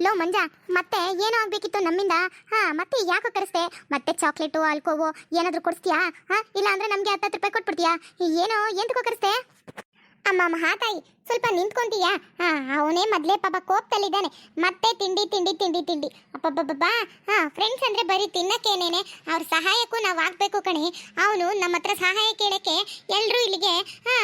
Low, ಮಂಜ, ಮತ್ತೆ ಏನೋ ಆಗ್ಬೇಕಿತ್ತು ನಮ್ಮಿಂದ? ಹಾ, ಮತ್ತೆ ಯಾಕೆ ಕರೆಸ್ತೆ ಮತ್ತೆ ಚಾಕ್ಲೇಟು, ಆಲ್ಕೋವೋ ಏನಾದ್ರೂ ಕೊಡಿಸ್ತೀಯಾ? ಹಾ, ಇಲ್ಲ ಅಂದ್ರೆ ನಮ್ಗೆ ಹತ್ತತ್ತು ರೂಪಾಯಿ ಕೊಟ್ಬಿಡ್ತೀಯಾ? ಏನು, ಎಂತಕೋ ಕರೆಸ್ತೆ ಅಮ್ಮ ಮಹಾತಾಯಿ ಸ್ವಲ್ಪ ನಿಂತ್ಕೊಂತೀಯಾ? ಹಾ, ಅವನೇ ಮೊದಲೇ ಪಾಪ ಕೋಪದಲ್ಲಿದ್ದಾನೆ. ಮತ್ತೆ ತಿಂಡಿ ತಿಂಡಿ ತಿಂಡಿ ತಿಂಡಿ. ಅಪ್ಪಬ್ಬಬ್ಬಾ ಹಾ ಫ್ರೆಂಡ್ಸ್ ಅಂದ್ರೆ ಬರೀ ತಿನ್ನಕ್ಕೇನೇನೆ? ಅವ್ರ ಸಹಾಯಕ್ಕೂ ನಾವು ಆಗಬೇಕು ಕಣಿ. ಅವನು ನಮ್ಮ ಹತ್ರ ಸಹಾಯ ಕೇಳೋಕ್ಕೆ ಎಲ್ರೂ ಇಲ್ಲಿಗೆ, ಹಾ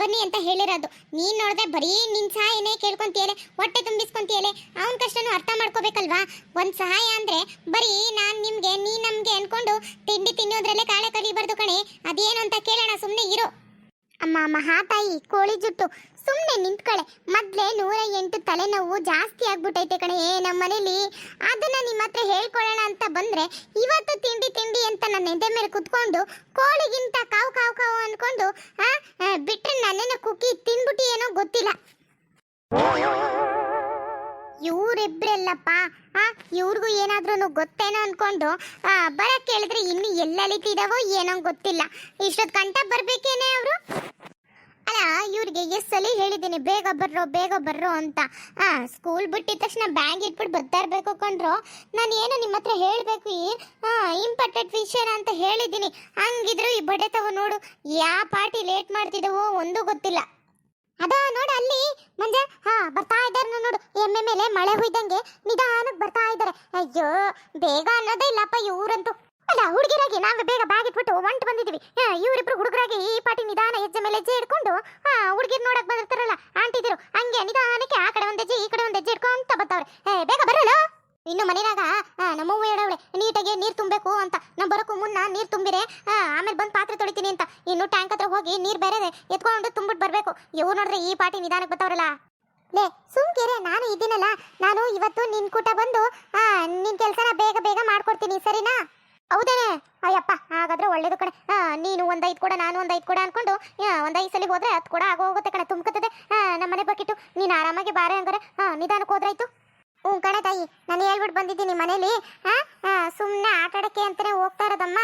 ಬನ್ನಿ ಅಂತ ಹೇಳಿರೋದು. ನೀನು ನೋಡಿದ್ರೆ ಬರೀ ನಿನ್ ಸಹಾಯನೇ ಕೇಳ್ಕೊಂತೀಯಲೆ? ಹೊಟ್ಟೆ ತುಂಬಿಸ್ಕೊಂತೀಯಲೆ? ಅವನ ಕಷ್ಟನೂ ಅರ್ಥ ಮಾಡ್ಕೋಬೇಕಲ್ವಾ? ಒಂದ್ ಸಹಾಯ ಅಂದ್ರೆ ಬರೀ ನಾನ್ ನಿಮ್ಗೆ ನೀ ನಮ್ಗೆ ಅಂದ್ಕೊಂಡು ತಿಂಡಿ ತಿನ್ನೋದ್ರಲ್ಲೇ ಕಾಳೆ ಕಲಿಬಾರ್ದು ಕಣೆ. ಅದೇನು ಅಂತ ಕೇಳೋಣ ಸುಮ್ಮನೆ ಇರು. ಅಮ್ಮ ಮಹಾತಾಯಿ ಕೋಳಿ ಜುಟ್ಟು. ಸುಮ್ಮನೆ ನಿಂತ್ಕಳೆ. ಮೊದಲೇ ನೂರ ಎಂಟು ತಲೆನೋವು ಜಾಸ್ತಿ ಆಗ್ಬಿಟ್ಟೈತೆ ಕಣೆ ನಮ್ಮ ಮನೇಲಿ ಅದನ್ನ ನಿಮ್ಮ ಹತ್ರ ಹೇಳ್ಕೊಳ್ಳೋಣ ಅಂತ ಬಂದ್ರೆ ಇವತ್ತು ತಿಂಡಿ ತಿಂಡಿ ಅಂತ ನನ್ನ ಎದೆ ಮೇಲೆ ಕುತ್ಕೊಂಡು ಕೋಳಿಗಿಂತ ಕಾವು ಕಾವು ಕಾವು ಅಂದ್ಕೊಂಡು ಬಿಟ್ಟರೆ ನನ್ನೇನ ಕುಕ್ಕಿ ತಿನ್ಬಿಟ್ಟು ಏನೋ ಗೊತ್ತಿಲ್ಲ. ಇವರಿಬ್ರಲ್ಲಪ್ಪ ಆ ಇವ್ರಿಗೂ ಏನಾದ್ರೂ ಗೊತ್ತೇನೋ ಅನ್ಕೊಂಡು ಆ, ಬರಕ್ ಕೇಳಿದ್ರೆ ಇನ್ನು ಎಲ್ಲಿದಾವೋ ಏನೋ ಗೊತ್ತಿಲ್ಲ. ಇಷ್ಟೊತ್ತು ಕಂಟ ಬರ್ಬೇಕೇನೆ ಅವರು? ಅಲ್ಲ ಇವ್ರಿಗೆ ಎಷ್ಟು ಸಲ ಹೇಳಿದ್ದೀನಿ ಬೇಗ ಬರ್ರೋ ಬೇಗ ಬರ್ರೋ ಅಂತ. ಆ ಸ್ಕೂಲ್ ಬಿಟ್ಟಿದ ತಕ್ಷಣ ಬ್ಯಾಂಗ್ ಇಟ್ಬಿಟ್ಟು ಬರ್ತಾ ಇರ್ಬೇಕು ಕೊಂಡ್ರು ನಾನು ಏನು ನಿಮ್ಮ ಹತ್ರ ಹೇಳಬೇಕು ಇಂಪಾರ್ಟೆಂಟ್ ವಿಷಯನ ಅಂತ ಹೇಳಿದ್ದೀನಿ. ಹಂಗಿದ್ರು ಈ ಬಡೆ ತಗೋ ನೋಡು. ಯಾವ ಪಾರ್ಟಿ ಲೇಟ್ ಮಾಡ್ತಿದ್ದವೋ ಒಂದು ಗೊತ್ತಿಲ್ಲ. ಅದ ನೋಡು ಅಲ್ಲಿ ಮಂಜ, ಹಾ, ಬರ್ತಾ ಇದ್ದಾರೆ ನೋಡು ಎಮ್ಮೆ ಮೇಲೆ ಮಳೆ ಹುಯ್ದಂಗೆ ನಿಧಾನಕ್ಕೆ ಬರ್ತಾ ಇದ್ದಾರೆ. ಅಯ್ಯೋ, ಬೇಗ ಅನ್ನೋದೇ ಇಲ್ಲಪ್ಪ ಇವ್ರಂತೂ. ಅಲ್ಲ, ಹುಡುಗಿರಾಗಿ ನಾವು ಬೇಗ ಬ್ಯಾಗ್ ಇಟ್ಬಿಟ್ಟು ಹೊಂಟು ಬಂದಿದ್ದೀವಿ. ಇವರಿಬ್ರು ಹುಡುಗರಾಗಿ ಈ ಪಾಟಿ ನಿಧಾನ ಹೆಜ್ಜೆ ಮೇಲೆ ಹೆಜ್ಜೆ ಇಟ್ಕೊಂಡು ಹಾ, ಹುಡುಗಿರ್ ನೋಡಕ್ ಬಂದಿರ್ತಾರಲ್ಲ, ಆಂಟಿದಿರು, ಹಂಗೆ ನಿಧಾನಕ್ಕೆ ಆ ಕಡೆ ಒಂದ್ ಹೆಜ್ಜೆ, ಈ ಕಡೆ ಒಂದು ಹೆಜ್ಜೆ ಇಟ್ಕೊಂತ ಬರ್ತಾವ್ರೆ. ಬೇಗ ಬರಲ್ಲ ಇನ್ನು ಮನೆಯಾಗ ನಮ್ಮವ್ವ ಹೇಳವಳೆ ನೀಟಾಗಿ ನೀರು ತುಂಬಬೇಕು ಅಂತ. ನಾ ಬರೋಕ್ಕೂ ಮುನ್ನ ನೀರು ತುಂಬಿರೆ ಆಮೇಲೆ ಬಂದು ಪಾತ್ರೆ ತೊಳಿತೀನಿ ಅಂತ. ಇನ್ನು ಟ್ಯಾಂಕ್ ಹತ್ರ ಹೋಗಿ ನೀರು ಬೇರೆ ಎತ್ಕೊಂಡು ತುಂಬಿಟ್ಟು ಬರ್ಬೇಕು. ಇವ್ರು ನೋಡ್ರೆ ಈ ಪಾಟಿ ನಿಧಾನಕ್ಕೆ ಬರ್ತಾವ್ರಲ್ಲ ಲೇ ಸುಮ್ಕಿರೆ ನಾನು ಇದ್ದೀನಲ್ಲ. ನಾನು ಇವತ್ತು ನಿನ್ ಕೂಟ ಬಂದು ನಿನ್ ಕೆಲ್ಸನ ಬೇಗ ಬೇಗ ಮಾಡ್ಕೊಡ್ತೀನಿ, ಸರಿನಾ? ಹೌದೇನೆ? ಅಯ್ಯಪ್ಪ, ಹಾಗಾದ್ರೆ ಒಳ್ಳೇದು ಕಣೆ. ನೀನು ಒಂದ್ ಐದು ಕೂಡ, ನಾನು ಒಂದ್ ಐದು ಕೂಡ ಅನ್ಕೊಂಡು ಒಂದೈದು ಒಂದ್ ಐದು ಸಲ ಹೋದ್ರೆ ಹತ್ತು ಕೂಡ ಆಗೋಗುತ್ತೆ ಕಣೆ, ತುಂಬ್ಕತ್ತದೆ. ನಮ್ಮನೆ ಬಕಿಟ್ಟು ನೀನು ಆರಾಮಾಗಿ ಬಾರೆ ಹಂಗಾರೆ. ನಿಧಾನಕ್ಕೆ ಹೋದ್ರಾಯ್ತು? ಹ್ಞೂ ಕಣ ತಾಯಿ, ನಾನು ಹೇಳ್ಬಿಟ್ಟು ಬಂದಿದ್ದೀನಿ ಮನೇಲಿ. ಸುಮ್ಮನೆ ಆಟ ಆಡಕ್ಕೆ ಅಂತಾನೆ ಹೋಗ್ತಾ ಇರೋದಮ್ಮ.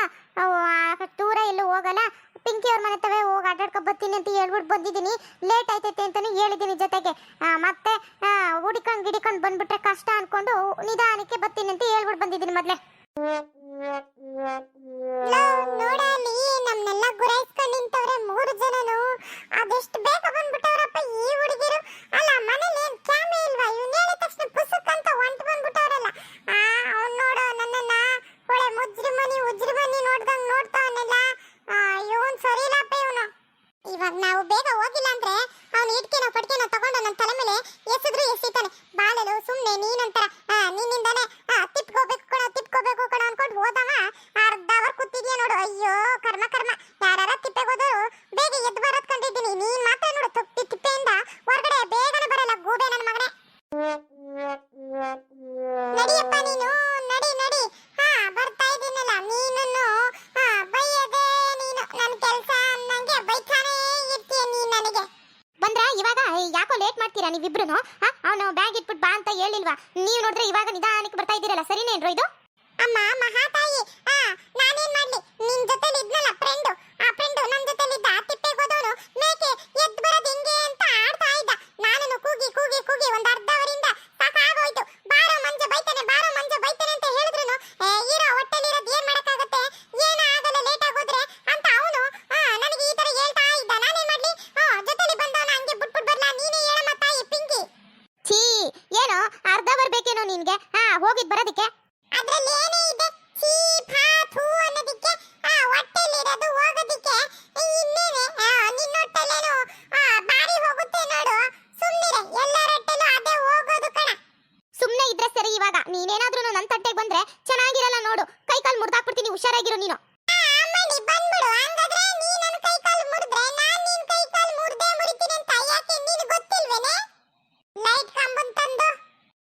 ದೂರ ಎಲ್ಲೂ ಹೋಗಲ್ಲ. ಪಿಂಕಿ ಅವ್ರ ಮನೆ ತವೇ ಹೋಗಿ ಆಟಾಡ್ಕೊ ಬರ್ತೀನಿ ಅಂತ ಹೇಳ್ಬಿಟ್ಟು ಬಂದಿದ್ದೀನಿ. ಲೇಟ್ ಆಯ್ತೈತೆ ಅಂತಾನೆ ಹೇಳಿದ್ದೀನಿ ಜೊತೆಗೆ. ಮತ್ತೆ ಹುಡಿಕೊಂಡು ಗಿಡಿಕೊಂಡು ಬಂದ್ಬಿಟ್ರೆ ಕಷ್ಟ ಅನ್ಕೊಂಡು ನಿಧಾನಕ್ಕೆ ಬರ್ತೀನಿ ಅಂತ ಹೇಳ್ಬಿಟ್ಟು ಬಂದಿದ್ದೀನಿ ಮೊದಲೇ. ಇದ್ದೀರಲ್ಲ ಸರಿನೇನ್ರು ಇದು? ಅಮ್ಮ ಮಹಾತಾಯಿ. ಆ ನಾನೇನ್ ಮಾಡ್ಲಿ? ನಿನ್ ಜೊತೆಲಿ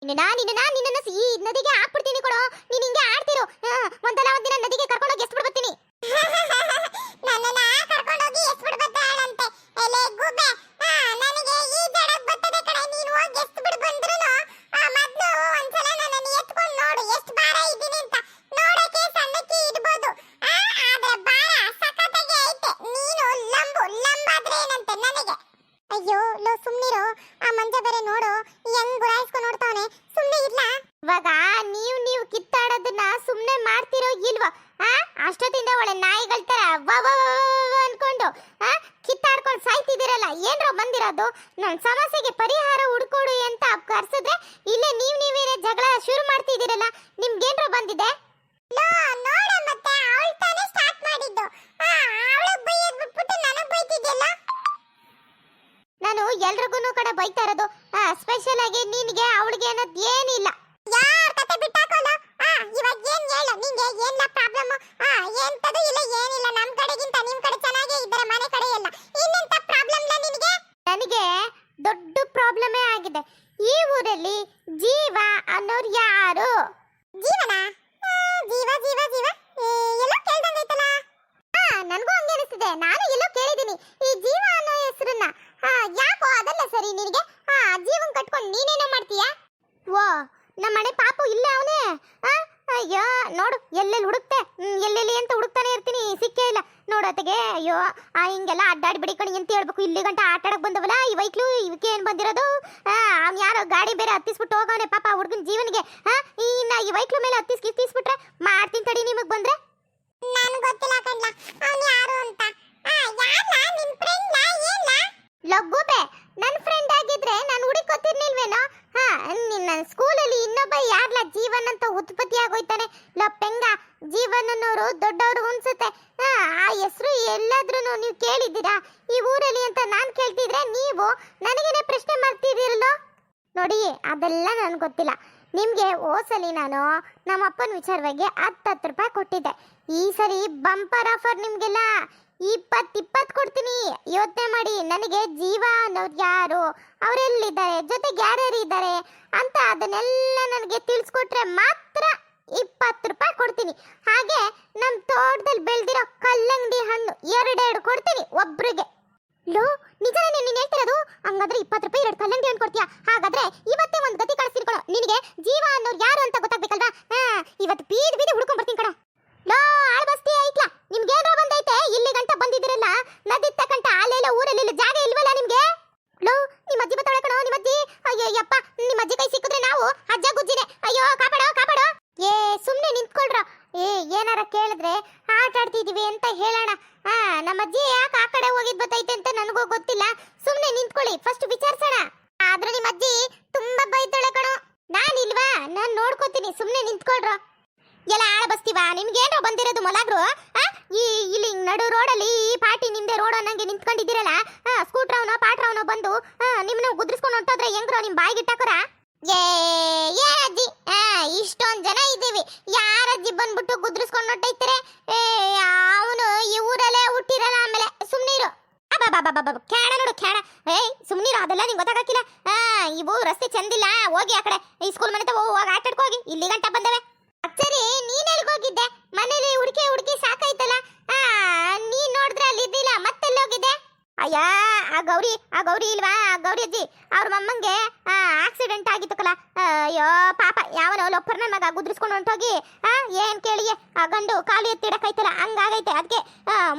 ನಿನ್ನ ನಿನ್ನ ನಿನ್ನ ಈ ನದಿಗೆ ಹಾಕ್ಬಿಡ್ತೀನಿ ಕೊಡೋ. ನೀನ್ ಹಿಂಗೆ ಆಡ್ತಿರು. ಒಂದಲ್ಲ ಒಂದಿನ ನದಿಗೆ ಕರ್ಕೊಂಡೋಗಿ ಬರ್ತೀನಿ ಬಂದಿರೋದು ನನ್ನ ಸಮಸ್ಯೆಗೆ ಪರಿಹಾರ ಹುಡ್ಕೊಡು ಅಂತ ಕರ್ಸಿದ್ರೆ ಇಲ್ಲೇ ನೀವು ನೀವೇನೆ ಜಗಳ ಶುರು ಮಾಡ್ತಿದ್ದೀರಲ್ಲ ನಿಮ್ಗೇನ್ರ ಬಂದಿದೆ? ನಾನು ಎಲ್ರಿಗೂ ಕಡೆ ಬೈತಾ ಇರೋದು. ಸ್ಪೆಷಲ್ ಆಗಿ ನಿನ್ಗೆ ಅವಳಿಗೆ ಅನ್ನೋದು ಏನಿಲ್ಲ. ಯಾರ್ ಕತೆ ಆ ಇವಾಗ ಏನ್ ಹೇಳು? ನಿಂಗೆ ಏನ್ ಪ್ರಾಬ್ಲಮ್ ಆ ಎಂತದು ಇಲ್ಲ ಏನಿಲ್ಲ. ನಮ್ ಕಡೆಗಿಂತ ನಿಮ್ ಕಡೆ ಚೆನ್ನಾಗೇ ಇದ್ದಾರೆ ಮನೆ ಕಡೆ ಎಲ್ಲ ಇನ್ನೆಂತ ಪ್ರಾಬ್ಲಮ್ ನಿನಗೆ? ನನಗೆ ದೊಡ್ಡ ಪ್ರಾಬ್ಲಮೇ ಆಗಿದೆ. ಈ ಊರಲ್ಲಿ ಜೀವ ಅನ್ನೋರು ಯಾರು ಜೀವನ ಜೀವ ಜೀವ ಜೀವ ಎಲ್ಲೋ ಕೇಳ್ದಂಗೈತಲ್ಲ ಹಾ ನನಗೂ ಹಂಗೆ ಅನಿಸ್ತಿದೆ ನಾನು ಎಲ್ಲೋ ಕೇಳಿದ್ದೀನಿ ಈ ಜೀವ ಅನ್ನೋ ಹೆಸರನ್ನ ಹಾ ಯಾಕೋ ಅದಲ್ಲ ಸರಿ ನಿನಗೆ ಹಾ ಜೀವನ್ ಕಟ್ಕೊಂಡು ನೀನೇನೋ ಮಾಡ್ತೀಯಾ ಓ ನಮ್ಮ ಮನೆ ಪಾಪು ಇಲ್ಲ ಅವನೇ ಅಯ್ಯೋ ನೋಡು ಎಲ್ಲೆಲ್ಲಿ ಹುಡುಕ್ತೆ ಹ್ಮ್, ಎಲ್ಲೆಲ್ಲಿ ಅಂತ ಹುಡುಕ್ತಾನೆ ಇಲ್ಲ. ನೋಡು ಅತ್ತಿಗೆ ಅಯ್ಯೋ ಆ ಹಿಂಗೆಲ್ಲ ಅಡ್ಡಾಡಿ ಬಿಡಿಕೊಂಡು ಅಂತ ಹೇಳ್ಬೇಕು. ಇಲ್ಲಿ ಗಂಟ ಆಟ ಆಡಕ್ ಬಂದವಲ್ಲ ಈ ವೈಕ್ಲು ಇವಕ್ಕೆ ಏನ್ ಬಂದಿರೋದು? ಅವ್ನ್ ಯಾರೋ ಗಾಡಿ ಬೇರೆ ಹತ್ತಿಸ್ಬಿಟ್ಟು ಹೋಗವನೆ ಪಾಪ ಹುಡುಗನ ಜೀವನಿಗೆ. ಹಾ ಇನ್ನ ಈ ವೈಕ್ಲು ಮೇಲೆ ಹತ್ತಿಸ್ ಕಿತ್ತಿಸ್ಬಿಟ್ರೆ ಮಾಡ್ತೀನಿ ತಡಿ ನಿಮಗೆ ಬಂದ್ರೆ. ನನ್ ಗೊತ್ತಿಲ್ಲ ಕಣ್ಲ. ಅವನು ಯಾರು ಅಂತ ಫ್ರೆಂಡ್ ಏನ್ಲ ಲಗ್ಗುಬೆ ನನ್ ಫ್ರೆಂಡ್ ಆಗಿದ್ರೆ ನಾನು ಹುಡುಕೊತಿರ್ನಿಲ್ವೇನೋ ಹಾ ನಿನ್ನ ಸ್ಕೂಲಲ್ಲಿ ಇನ್ನೊಬ್ಬ ಯಾರ್ಲ ಜೀವನ್ ಅಂತ ಉತ್ಪತ್ತಿ ಆಗೋಯ್ತಾನೆ ಲಪ್ಪೆಂಗ ಜೀವನ್ ಅನ್ನೋರು ದೊಡ್ಡವರು ಅನ್ಸುತ್ತೆ ಹಾ ಆ ಹೆಸರು ಎಲ್ಲಾದ್ರೂ ನೀವು ಕೇಳಿದ್ದೀರಾ ಈ ಊರಲ್ಲಿ ಅಂತ ನಾನ್ ಕೇಳ್ತಿದ್ರೆ ನೀವು ನನಗೇನೆ ಪ್ರಶ್ನೆ ಮಾಡ್ತಿದ್ದೀರಲ್ಲೋ ನೋಡಿ ಅದೆಲ್ಲ ನನ್ಗೆ ಗೊತ್ತಿಲ್ಲ ನಿಮಗೆ ಓಸಲಿ ನಾನು ನಮ್ಮ ಅಪ್ಪನ ವಿಚಾರವಾಗಿ ಹತ್ತು ಹತ್ತು ರೂಪಾಯಿ ಕೊಟ್ಟಿದ್ದೆ. ಈ ಸರಿ ಬಂಪರ್ ಆಫರ್ ನಿಮಗೆಲ್ಲ ಇಪ್ಪತ್ತು ಇಪ್ಪತ್ತು ಕೊಡ್ತೀನಿ. ಯೋಚನೆ ಮಾಡಿ, ನನಗೆ ಜೀವ ಅನ್ನೋರು ಯಾರು? ಅವರೆಲ್ಲಿದ್ದಾರೆ ಜೊತೆಗೆ ಯಾರ್ಯಾರು ಇದ್ದಾರೆ ಅಂತ ಅದನ್ನೆಲ್ಲ ನನಗೆ ತಿಳಿಸ್ಕೊಟ್ರೆ ಮಾತ್ರ ಇಪ್ಪತ್ತು ರೂಪಾಯಿ ಕೊಡ್ತೀನಿ. ಹಾಗೆ ನಮ್ಮ ತೋಟದಲ್ಲಿ ಬೆಳೆದಿರೋ ಕಲ್ಲಂಗಡಿ ಹಣ್ಣು ಎರಡೆರಡು ಕೊಡ್ತೀನಿ ಒಬ್ರಿಗೆ. ಲೋ, ನಿಜನೇ ನೀನು ಹೇಳ್ತಿರೋದು? ಹಂಗಾದ್ರೆ ಇಪ್ಪತ್ತು ರೂಪಾಯಿ ಎರಡು ಕಲ್ಲಂಗಡಿ ಹಣ್ಣು ಕೊಡ್ತೀಯಾ ಹಾಗಾದ್ರೆ ಇವತ್ತೇ ಒಂದು ಗತಿ ಕಳಿಸ್ತೀನಿ ಕಣೋ ನಿನಗೆ ಜೀವ ಅನ್ನೋರು ಯಾರು ಅಂತ ಗೊತ್ತಾಗ್ಬೇಕಲ್ವಾ ಹಾ ಇವತ್ತು ಬೀದಿ ಬೀದಿ ಹುಡ್ಕೊಂಡ್ ಬರ್ತೀನಿ ಕಣ ಲೋ ಆಳ್ಬಸ್ತಿ ಐತ್ಲಾ ನಿಮ್ಗೆ ಏನೋ ಬಂದೈತೆ ಇಲ್ಲಿ ಗಂಟ ಬಂದಿದ್ದೀರಲ್ಲ ನದಿ ತಕ್ಕಂಟ ಅಲ್ಲೆಲ್ಲ ಊರಲ್ಲಿ ಜಾಗ ಇಲ್ವಲ್ಲ ನಿಮ್ಗೆ ಲೋ ನಿಮ್ಮ ಅಜ್ಜಿ ಬತ್ತಾಳೆ ಕಣೋ ನಿಮ್ಮ ಅಜ್ಜಿ ಅಯ್ಯಯ್ಯಪ್ಪ ನಿಮ್ಮ ಅಜ್ಜಿ ಕೈ ಸಿಕ್ಕಿದ್ರೆ ನಾವು ಅಜ್ಜ ಗುಜ್ಜಿನೇ ಅಯ್ಯೋ ಕಾಪಾಡೋ ಕಾಪಾಡೋ ಏ ಸುಮ್ನೆ ನಿಂತ್ಕೊಳ್ರ ಏ ಏನಾರ ಕೇಳಿದ್ರೆ ಆಟ ಆಡ್ತಿದೀವಿ ಅಂತ ಹೇಳೋಣ ಹಾ ನಮ್ಮ ಅಜ್ಜಿ ಯಾಕೆ ಆ ಕಡೆ ಹೋಗಿದ್ ಬತ್ತೈತೆ ಅಂತ ನನಗೂ ಗೊತ್ತಿಲ್ಲ ಸುಮ್ನೆ ನಿಂತ್ಕೊಳ್ಳಿ ಫಸ್ಟ್ ವಿಚಾರಿಸೋಣ ಆದ್ರೆ ನಿಮ್ಮ ಅಜ್ಜಿ ತುಂಬಾ ಬೈತಾಳೆ ಕಣೋ ನಾನ್ ನೋಡ್ಕೊತೀನಿ ಸುಮ್ನೆ ನಿಂತ್ಕೊಳ್ರ. ಎಲ್ಲ ಆಳ ಬಸ್ತೀವ ನಿಮ್ಗೇನೋ ಬಂದಿರೋದು ಮೊಲಾಗ್ರು? ಈ ಇಲ್ಲಿ ನಡು ರೋಡಲ್ಲಿ ಈ ಪಾಟಿ ನಿಮ್ದೆ ರೋಡ್ ಅನ್ನಂಗೆ ನಿಂತ್ಕೊಂಡಿದ್ದೀರಲ್ಲ? ಪಾಟ್ರ ಅವನ ಬಂದು ಆ, ನಿಮ್ನ ಗುದ್ರಿಸ್ಕೊಂಡು ಹೊಂಟೋದ್ರೆ ಹೆಂಗ್ರೋ ನಿಮ್ ಬಾಯಿಗೆ ಇಟ್ಟಾಕರ? ಏ ಏ ಅಜ್ಜಿ ಇಷ್ಟೊಂದ್ ಜನ ಇದ್ದೀವಿ. ಯಾರ ಅಜ್ಜಿ ಬಂದ್ಬಿಟ್ಟು ಗುದ್ರಿಸ್ಕೊಂಡು ಹೊಂಟೈತಾರೆ ಅಬ್ಬಬ್ಬಬ್ಬಬ್ಬ ಕ್ಯಾಣ ನೋಡು ಕ್ಯಾಣ ಏಯ್ ಸುಮ್ಮನಿರು ಅದೆಲ್ಲ ನಿಂಗೆ ಗೊತ್ತಾಗಕ್ಕಿಲ್ಲ. ಇವು ರಸ್ತೆ ಚಂದಿಲ್ಲ. ಹೋಗಿ ಆ ಕಡೆ. ಈ ಸ್ಕೂಲ್ ಮನೆ ತಗೋ, ಹೋಗಿ ಆಟ ಹೋಗಿ. ಇಲ್ಲಿ ಗಂಟ ಬಂದವೆ. ಸರಿ ನೀನ್ ಎಲ್ಲಿಗೆ ಹೋಗಿದ್ದೆ? ಮನೇಲಿ ಹುಡುಕಿ ಹುಡುಕಿ ಸಾಕಾಯ್ತಲ್ಲ ಆ ನೀನ್ ನೋಡಿದ್ರೆ ಅಲ್ಲಿ ಇದ್ದಿಲ್ಲ ಮತ್ತೆಲ್ಲಿ ಹೋಗಿದ್ದೆ ಅಯ್ಯ ಆ ಗೌರಿ ಆ ಗೌರಿ ಇಲ್ವಾ? ಆ ಗೌರಿ ಅಜ್ಜಿ, ಅವ್ರ ಮಮ್ಮಂಗೆ ಆಕ್ಸಿಡೆಂಟ್ ಆಗಿತ್ತು ಕಲ ಅಯ್ಯೋ, ಪಾಪ, ಯಾವನೋ ಲೊಪ್ಪರ್ನ ಮಗ ಗುದ್ರಿಸ್ಕೊಂಡು ಹೊಂಟೋಗಿ ಏನ್ ಕೇಳಿ ಆ ಗಂಡು ಕಾಲು ಎತ್ತಿಡಕ್ಕೈತಲ್ಲ ಹಂಗಾಗೈತೆ. ಅದಕ್ಕೆ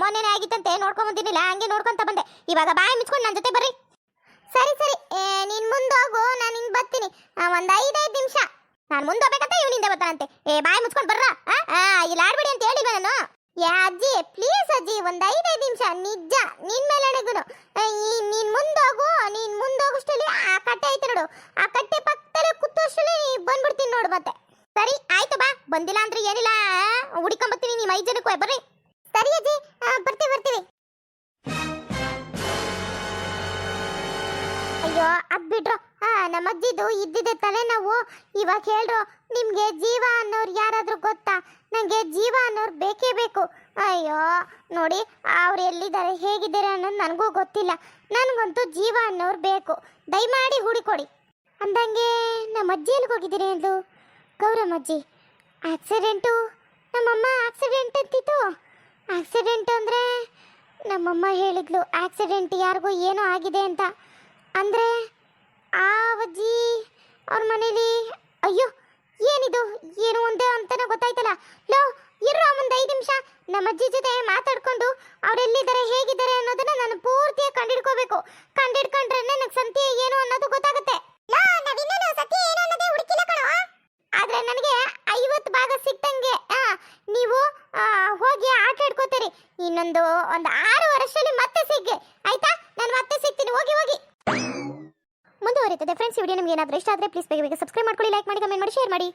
ಮೊನ್ನೆನೇ ಆಗಿತ್ತಂತೆ, ನೋಡ್ಕೊಂಡ್ ಬಂದಿನಿಲ್ಲ ಹಂಗೆ ನೋಡ್ಕೊಂತ ಬಂದೆ. ಇವಾಗ ಬಾಯಿ ಮುಚ್ಕೊಂಡು ನನ್ನ ಜೊತೆ ಬರ್ರಿ. ಸರಿ ಸರಿ. ನೀನ್ ಮುಂದೋಗು ನಾನು ಹಿಂಗ್ ಬರ್ತೀನಿ. ಒಂದು ಐದೈದು ನಿಮಿಷ. ನಾನು ಮುಂದೆ ಹೋಗ್ಬೇಕಂತ ಇವನಿಂದ ಬರ್ತಾನಂತೆ. ಏ, ಬಾಯಿ ಮುಚ್ಕೊಂಡು ಬರ್ರ ಆ, ಆ, ಇಲ್ಲಿ ಆಡ್ಬೇಡಿ ಅಂತ ಹೇಳಿಲ್ವ ನಾನು ಯಾ ಅಜ್ಜಿ ಪ್ಲೀಸ್ ಅಜ್ಜಿ ಒಂದ್ ಐದೈದು ನಿಮಿಷ ನಿಜ ನಿನ್ ಮೇಲೆ ಅಣಗುನು ನೀನ್ ಮುಂದೋಗು ನೀನ್ ಮುಂದೋಗಷ್ಟಲ್ಲಿ ಆ ಕಟ್ಟೆ ಐತೆ ನೋಡು ಆ ಕಟ್ಟೆ ಪಕ್ಕದಲ್ಲೇ ಕೂತೋಷ್ಟಲ್ಲಿ ಬಂದ್ಬಿಡ್ತೀನಿ ಸರಿ, ಆಯ್ತು ಬಾ. ಬಂದಿಲ್ಲ ಅಂದ್ರೆ ಏನಿಲ್ಲ. ಹುಡಿಕೊಂಬತ್ತೀನಿ ನಿಮ್ಮ ಐದು ಜನಕ್ಕೂ ಬರ್ರಿ. ಸರಿ ಅಜ್ಜಿ ಬರ್ತೀವಿ ಬರ್ತೀವಿ. ಅಯ್ಯೋ, ಅದ್ ಬಿಡ್ರು ನಮ್ಮ ಅಜ್ಜಿದು ಇದ್ದಿದ್ದೆ ತಲೆನೋವು. ಇವಾಗ ಹೇಳ್ರು, ನಿಮ್ಗೆ ಜೀವ ಅನ್ನೋರು ಯಾರಾದ್ರೂ ಗೊತ್ತಾ? ನಂಗೆ ಜೀವ ಅನ್ನೋರು ಬೇಕೇ ಬೇಕು. ಅಯ್ಯೋ, ನೋಡಿ, ಅವ್ರು ಎಲ್ಲಿದ್ದಾರೆ, ಹೇಗಿದ್ದಾರೆ ಅನ್ನೋದು ನನಗೂ ಗೊತ್ತಿಲ್ಲ. ನನಗಂತೂ ಜೀವ ಅನ್ನೋರು ಬೇಕು. ದಯಮಾಡಿ ಹುಡುಕೊಡಿ ಅಂದಂಗೆ, ನಮ್ಮ ಅಜ್ಜಿ ಎಲ್ಲಿಗೆ ಹೋಗಿದ್ದೀರಿ ಅಂದ್ಲು ಗೌರಮ್ಮ ಅಜ್ಜಿ ಆಕ್ಸಿಡೆಂಟು ನಮ್ಮಮ್ಮ ಆಕ್ಸಿಡೆಂಟ್ ಅಂತಿತ್ತು. ಆಕ್ಸಿಡೆಂಟ್ ಅಂದರೆ ನಮ್ಮಮ್ಮ ಹೇಳಿದ್ಲು ಆಕ್ಸಿಡೆಂಟ್ ಯಾರಿಗೂ ಏನೋ ಆಗಿದೆ ಅಂತ. ಅಂದರೆ ಆ ಅಜ್ಜಿ ಅವ್ರ ಮನೇಲಿ, ಅಯ್ಯೋ, ಏನಿದು, ಏನು ಒಂದೇ ಅಂತಾನೆ ಗೊತ್ತಾಯ್ತಲ್ಲ. ಲೋ ಇರೋ ಒಂದು ಐದು ನಿಮಿಷ. ನಮ್ಮ ಅಜ್ಜಿ ಜೊತೆ ಮಾತಾಡ್ಕೊಂಡು ಅವರೆಲ್ಲಿದ್ದಾರೆ ಹೇಗಿದ್ದಾರೆ ಅನ್ನೋದನ್ನ ನಾನು ಪೂರ್ತಿಯಾಗಿ ಕಂಡಿಡ್ಕೋಬೇಕು. ಕಂಡಿಡ್ಕೊಂಡ್ರೆ ನನಗೆ ಸಂತೆ ಏನು ಅನ್ನೋದು ಗೊತ್ತಾಗುತ್ತೆ ಲೋ ನಾವಿನ್ನೂ ಸತ್ಯ ಏನು ಅನ್ನೋದೇ ಹುಡುಕಿಲ್ಲ ಕಣೋ ನೀವು ಆ, ಹೋಗಿ ಆಟ ಆಡ್ಕೋತೀರಿ ಇನ್ನೊಂದು ಒಂದು ಆರು ವರ್ಷದಲ್ಲಿ ಮತ್ತೆ ಸಿಗ್ಗೆ ಆಯ್ತಾ ನಾನು ಮತ್ತೆ ಸಿಗ್ತೀನಿ ಹೋಗಿ ಹೋಗಿ ಮುಂದುವರಿತದೆ ಫ್ರೆಂಡ್ಸ್ ವಿಡಿಯೋ ನಿಮ್ಗೆ ಏನಾದರೂ ಇಷ್ಟ ಆದರೆ ಪ್ಲೀಸ್ ಬೇಗ ಬೇಗ ಸಬ್ಸ್ಕ್ರೈಬ್ ಮಾಡ್ಕೊಳ್ಳಿ ಲೈಕ್ ಮಾಡಿ ಕಮೆಂಟ್ ಮಾಡಿ ಶೇರ್ ಮಾಡಿ.